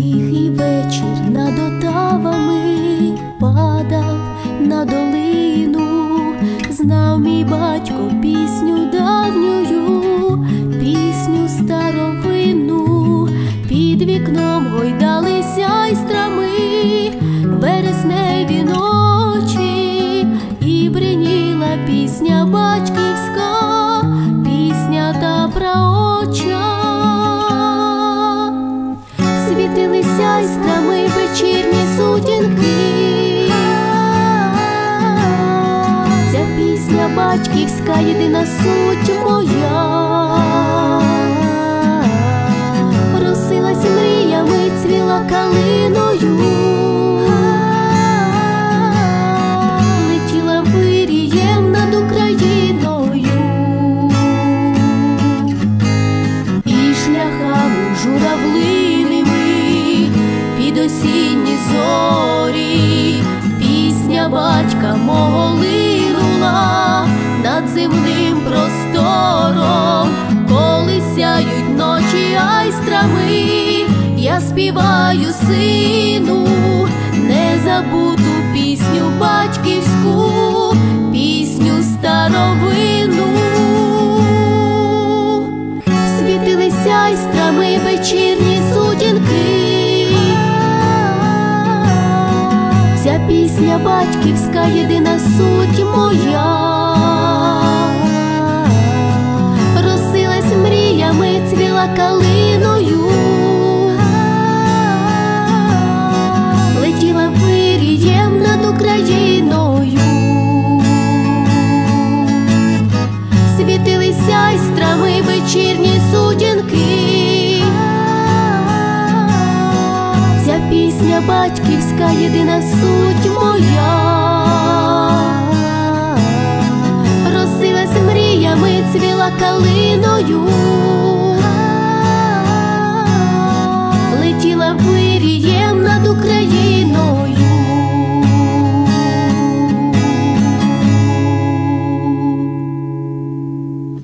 Тихий вечір над отавами падав на долину, знав мій батько пісню давнюю, пісню старовинну, під вікном гойдалися айстрами, вересневі ночі, і бриніла пісня батьківська, єдина суть моя. Росилась мріями, цвіла калиною. Летіла вирієм над Україною і шляхами журавлиними під осінні зорі, співаю сину, незабуту пісню батьківську, пісню старовину. Світилися іскрами вечірні сутінки. Ця пісня батьківська, єдина суть моя. Росилась мріями, цвіла калиною. батьківська єдина суть моя, Росилась мріями, цвіла калиною.